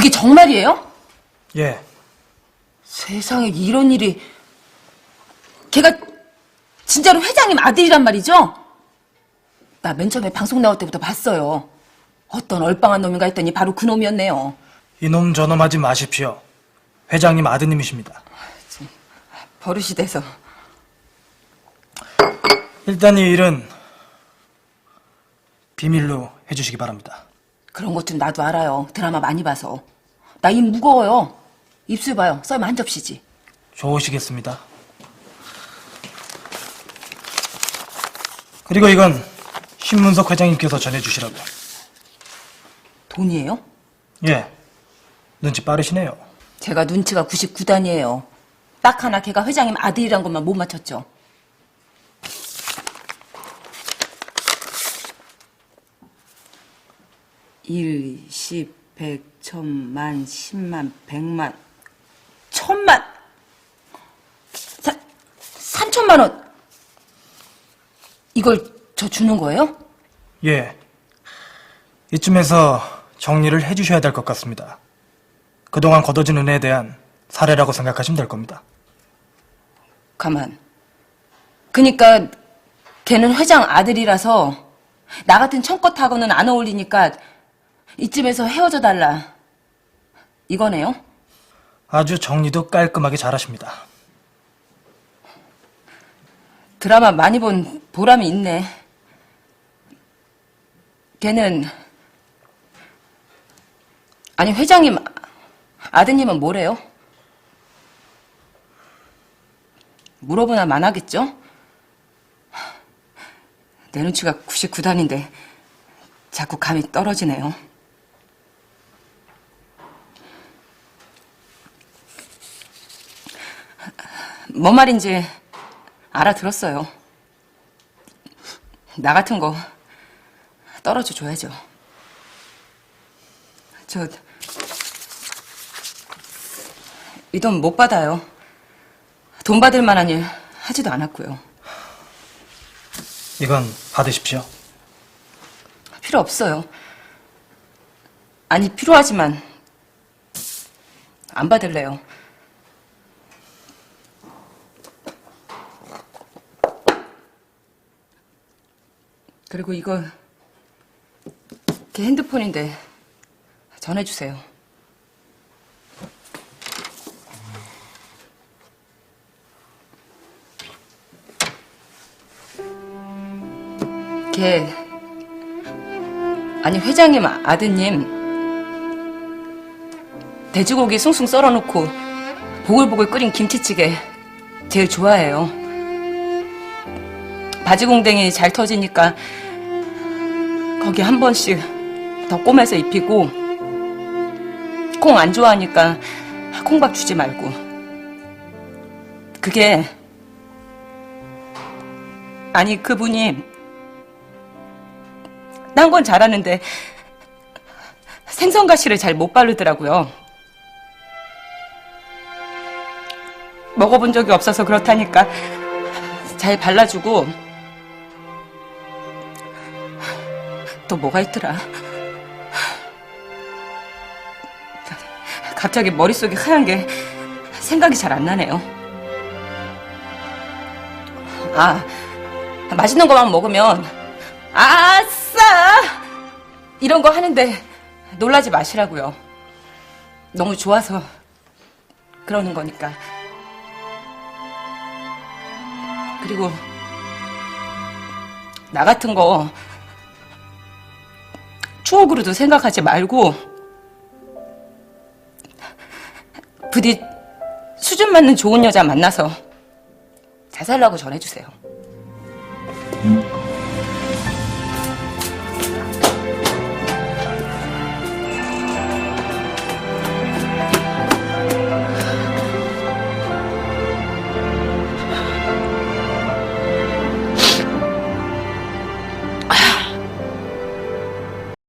그게 정말이에요? 예, 세상에 이런 일이 걔가 진짜로 회장님 아들이란 말이죠? 나 맨 처음에 방송 나올 때부터 봤어요. 어떤 얼빵한 놈인가 했더니 바로 그 놈이었네요. 이놈 저놈 하지 마십시오. 회장님 아드님이십니다. 버릇이 돼서. 일단 이 일은 비밀로 해주시기 바랍니다. 그런 것 좀 나도 알아요. 드라마 많이 봐서. 나 입 무거워요. 입술 봐요. 썰면 한 접시지. 좋으시겠습니다. 그리고 이건 신문석 회장님께서 전해주시라고. 돈이에요? 예, 눈치 빠르시네요. 제가 눈치가 99단이에요. 딱 하나 걔가 회장님 아들이란 것만 못 맞췄죠. 일, 십, 백, 천만, 십만, 백만, 천만! 사, 삼천만 원! 이걸 저 주는 거예요? 예, 이쯤에서 정리를 해주셔야 될 것 같습니다. 그동안 거둬진 은혜에 대한 사례라고 생각하시면 될 겁니다. 가만. 그니까 걔는 회장 아들이라서 나 같은 청껏하고는 안 어울리니까 이쯤에서 헤어져 달라. 이거네요? 아주 정리도 깔끔하게 잘하십니다. 드라마 많이 본 보람이 있네. 걔는 아니 회장님 아드님은 뭐래요? 물어보나 만하겠죠? 내 눈치가 99단인데 자꾸 감이 떨어지네요. 뭔 말인지 알아들었어요. 나 같은 거 떨어져 줘야죠. 저, 이 돈 못 받아요. 돈 받을 만한 일 하지도 않았고요. 이건 받으십시오. 필요 없어요. 아니, 필요하지만, 안 받을래요. 그리고 이거, 제 핸드폰인데, 전해주세요. 걔, 아니 회장님 아드님 돼지고기 숭숭 썰어놓고 보글보글 끓인 김치찌개 제일 좋아해요. 바지공댕이 잘 터지니까 거기 한 번씩 더 꼬매서 입히고 콩 안 좋아하니까 콩밥 주지 말고 그게 아니 그분이 딴 건 잘하는데 생선가시를 잘 못 바르더라고요. 먹어본 적이 없어서 그렇다니까 잘 발라주고 또 뭐가 있더라. 갑자기 머릿속이 하얀 게 생각이 잘 안 나네요. 아, 맛있는 것만 먹으면 아싸! 이런 거 하는데 놀라지 마시라고요. 너무 좋아서 그러는 거니까. 그리고 나 같은 거 추억으로도 생각하지 말고 부디 수준 맞는 좋은 여자 만나서 잘 살라고 전해주세요.